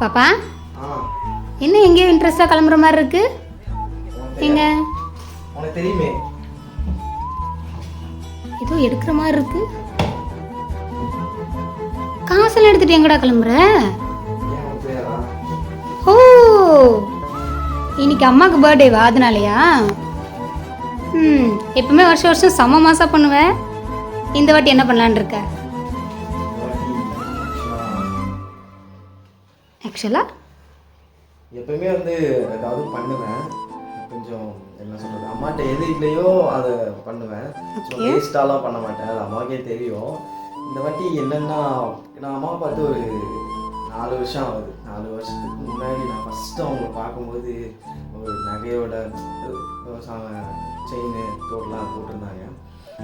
பாப்பா? என்ன எங்கேயோ இன்ட்ரெஸ்டாக கிளம்புற மாதிரி இருக்கு? எங்க. உனக்கு தெரியுமே? ஏதோ எடுக்கிற மாதிரி இருக்கு. காசெல்லாம் எடுத்துட்டு எங்கடா கிளம்புற? ஓ! இன்னைக்கு அம்மாவுக்கு பர்த்டேவா அதனாலயா? ம் எப்பவுமே வருஷம் வருஷம் செம மாசா பண்ணுவேன் இந்த வாட்டி என்ன பண்ணலான்னு இருக்க? ஆக்சுவலா எப்பயுமே வந்து ஏதாவது பண்ணுவேன். கொஞ்சம் என்ன சொல்றது அம்மாட்ட எது இல்லையோ அதை பண்ணுவேன். வேஸ்டாலாம் பண்ண மாட்டேன். அது அம்மாவுக்கே தெரியும். இந்த வாட்டி என்னன்னா நான் அம்மா பார்த்து ஒரு நாலு வருஷம் ஆகுது. நாலு வருஷத்துக்கு முன்னாடி நான் ஃபஸ்ட்டு அவங்கள பார்க்கும்போது ஒரு நகையோட செயின் தோடெலாம் போட்டிருந்தாங்க.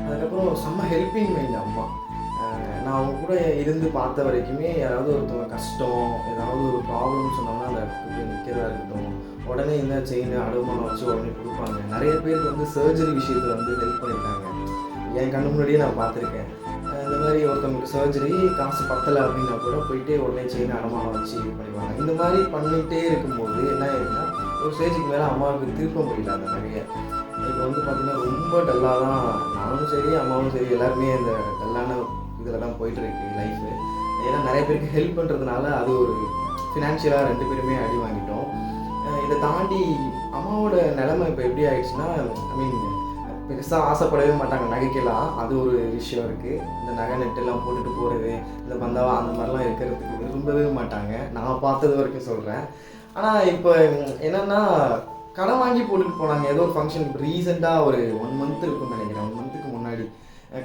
அதுக்கப்புறம் செம்ம ஹெல்ப்பிங் மைண்ட் அம்மா. நான் அவங்க கூட இருந்து பார்த்த வரைக்குமே யாராவது ஒருத்தவங்க கஷ்டம் ஏதாவது ஒரு ப்ராப்ளம் சொன்னோம்னா அந்த இடத்துக்கு நிற்கிறதா இருக்கட்டும். உடனே இந்த செயின் அடவுமானம் வச்சு உடனே கொடுப்பாங்க. நிறைய பேர் வந்து சர்ஜரி விஷயத்தில் வந்து ஹெல்ப் பண்ணியிருக்காங்க. என் கண்ணு முன்னாடியே நான் பார்த்துருக்கேன். இந்த மாதிரி ஒருத்தவங்களுக்கு சர்ஜரி காசு பத்தலை அப்படின்னா கூட போயிட்டு உடனே செயின் அடமானம் வச்சு இது பண்ணிடுவாங்க. இந்த மாதிரி பண்ணிகிட்டே இருக்கும்போது என்ன ஆயிருக்குன்னா ஒரு ஸ்டேஜுக்கு மேலே அம்மாவுக்கு திருப்ப முடியல அந்த நகையை. இப்போ வந்து பார்த்திங்கன்னா ரொம்ப டல்லாக தான் நானும் சரி அம்மாவும் சரி எல்லாருமே இந்த டல்லான இதில் தான் போயிட்டுருக்கு லைஃபு ஏன்னா நிறைய பேருக்கு ஹெல்ப் பண்ணுறதுனால அது ஒரு ஃபினான்ஷியலாக ரெண்டு பேருமே அடி வாங்கிட்டோம். இதை தாண்டி அம்மாவோட நிலமை இப்போ எப்படி ஆயிடுச்சுன்னா ஐ மீன் பெருசாக ஆசைப்படவே மாட்டாங்க. நகைக்கெல்லாம் அது ஒரு விஷயம் இருக்குது இந்த நகை நெட்டெல்லாம் போட்டுட்டு போகிறது இந்த பந்தாவா அந்த மாதிரிலாம் இருக்கிறதுக்கு விரும்பவே மாட்டாங்க. நான் பார்த்தது வரைக்கும் சொல்கிறேன் ஆனால் இப்போ என்னென்னா கடன் வாங்கி போட்டுட்டு போனாங்க. ஏதோ ஒரு ஃபங்க்ஷன் இப்போ ரீசெண்டாக ஒரு ஒன் மந்த் இருக்கும்னு நினைக்கிறேன்.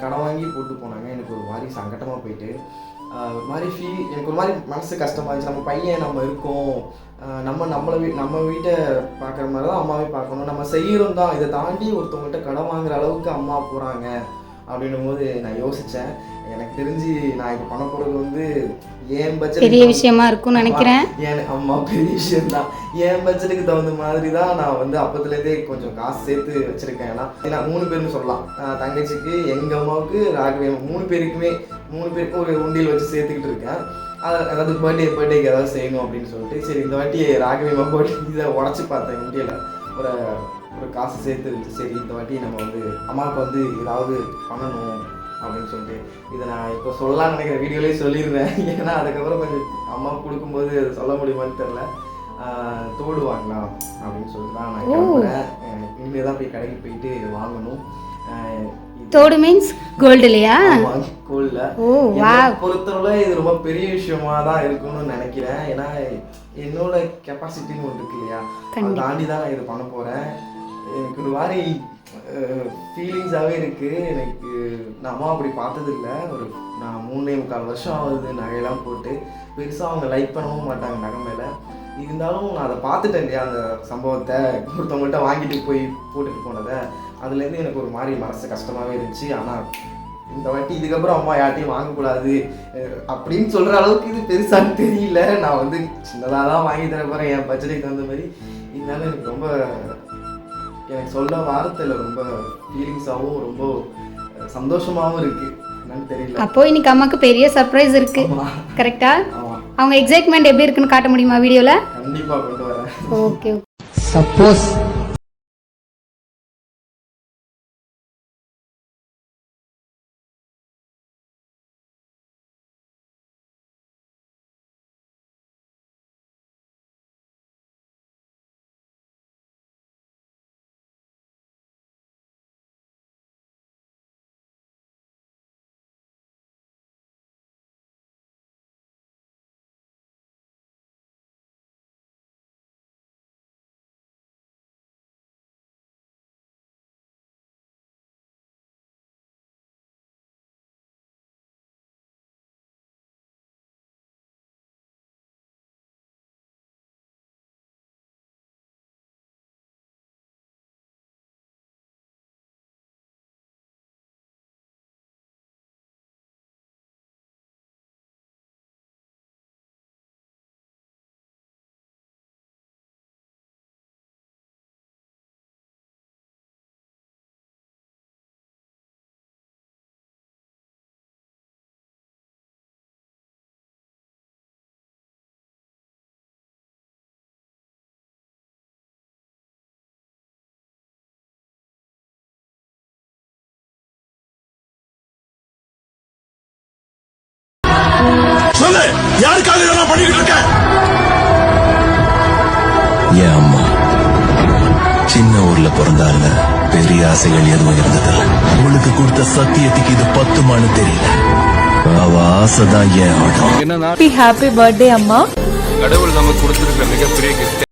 கடன் வாங்கி போட்டு போனாங்க. எனக்கு ஒரு மாதிரி சங்கடமாக போயிட்டு ஒரு மாதிரி ஃபீல் எனக்கு ஒரு மாதிரி மனசு கஷ்டமாக இருந்துச்சு நம்ம பையன் நம்ம இருக்கோம். நம்ம நம்மளை வீ நம்ம வீட்டை பார்க்குற மாதிரி தான் அம்மாவே பார்க்கணும். நம்ம செய்கிறோம் தான் இதை தாண்டி ஒருத்தவங்கள்ட்ட கடன் வாங்குற அளவுக்கு அம்மா போகிறாங்க அப்படின்னும் போது நான் யோசித்தேன் எனக்கு தெரிஞ்சு நான் இப்போ பண்ண போகிறது வந்து ஏன் பட்ஜெட் பெரிய விஷயமா இருக்கும்னு நினைக்கிறேன். ஏன் அம்மா பெரிய விஷயம் தான் என் பட்ஜெட்டுக்கு தகுந்த மாதிரி தான் நான் வந்து அப்பத்துலேருந்தே கொஞ்சம் காசு சேர்த்து வச்சிருக்கேன். ஏன்னா ஏன்னா மூணு பேர்னு சொல்லலாம். தங்கச்சிக்கு எங்கள் அம்மாவுக்கு ராகவே மூணு பேருக்குமே மூணு பேருக்கு ஒரு உண்டியல் வச்சு சேர்த்துக்கிட்டு இருக்கேன். அது- அதாவது பர்த்டே பர்த்டேக்கு ஏதாவது செய்யணும் அப்படின்னு சொல்லிட்டு சரி இந்த வாட்டி ராகவேமா பர்த்டே இதை உடச்சி பார்த்தேன் உண்டியலை. ஒரு ஒரு காசு சேர்த்து வச்சு சரி இந்த வாட்டி நம்ம வந்து அம்மாவுக்கு வந்து ஏதாவது பண்ணணும் அப்படின்னு சொல்லிட்டு இதை நான் இப்போ சொல்லலாம்னு நினைக்கிற வீடியோலேயே சொல்லிடுறேன். ஏன்னா அதுக்கப்புறம் கொஞ்சம் அம்மா கொடுக்கும்போது அது சொல்ல முடியுமான்னு தெரில ஆஹ் தோடு வாங்கலாம் அப்படின்னு சொல்லிட்டு தான் நான். கிளம்புறேன். இனிமேல் தான் போய் கடைக்கு போயிட்டு வாங்கணும். தோடு மீன்ஸ் கோல்டு இல்லையா? என்னை பொறுத்தவரை இது ரொம்ப பெரிய விஷயமா தான் இருக்கும்னு நினைக்கிறேன். ஏன்னா என்னோட கெப்பாசிட்டின்னு ஒன்று இருக்கு இல்லையா? அதை. தாண்டி தான் நான் இது பண்ண போகிறேன் எனக்கு ஒரு மாதிரி ஃபீலிங்ஸாகவே இருக்குது எனக்கு நான் அம்மா அப்படி பார்த்தது இல்ல ஒரு நான் மூணே முக்கால் வருஷம் ஆகுது நகையெல்லாம் போட்டு. பெருசாக அவங்க லைக் பண்ணவும் மாட்டாங்க நகை மேலே. இருந்தாலும் நான் அதை பார்த்துட்டேன் இல்லையா அந்த சம்பவத்தை. ஒருத்தவங்கள்ட்ட வாங்கிட்டு போய் போட்டுட்டு போனதை. அதுலேருந்து எனக்கு ஒரு மாதிரி மனசு கஷ்டமாகவே இருந்துச்சு. ஆனால் இந்த வாட்டி இதுக்கப்புறம் அம்மா யார்ட்டையும் வாங்கக்கூடாது. அப்படின்னு சொல்கிற அளவுக்கு இது பெருசான்னு தெரியல. நான் வந்து சின்னதாக தான் வாங்கி தர போகிறேன் என் பட்ஜெட்டுக்கு தகுந்த மாதிரி. இருந்தாலும் எனக்கு ரொம்ப எனக்கு சொல்ல வார்த்தையில் ரொம்ப ஃபீலிங்ஸாகவும் ரொம்ப அஹ், சந்தோஷமாவும் இருக்குது என்னன்னு தெரியல. அப்போ இன்னைக்கு அம்மாக்கு பெரிய சர்ப்ரைஸ் இருக்கு. ஆமா. கரெக்டா ஆமாம் அவங்க எக்ஸைட்மெண்ட் எப்படி இருக்குன்னு காட்ட முடியுமா வீடியோல? கண்டிப்பாக கொண்டு வரேன். ஓகே Suppose சொல்லு யாருக்காக இதெல்லாம் பண்ணிக்கிட்டு இருக்க? என் அம்மா? சின்ன ஊர்ல பிறந்தால பெரிய ஆசைகள் எதுவும் இருந்ததில்ல. அவளுக்கு கொடுத்த சத்தியத்துக்கு இது பத்துமான்னு தெரியல. அவ ஆசைதான் ஏன் ஆடும்? ஹாப்பி பர்த்டே அம்மா. கடவுள் நமக்கு கொடுத்திருக்கிற மிகப்பெரிய கிஃப்ட்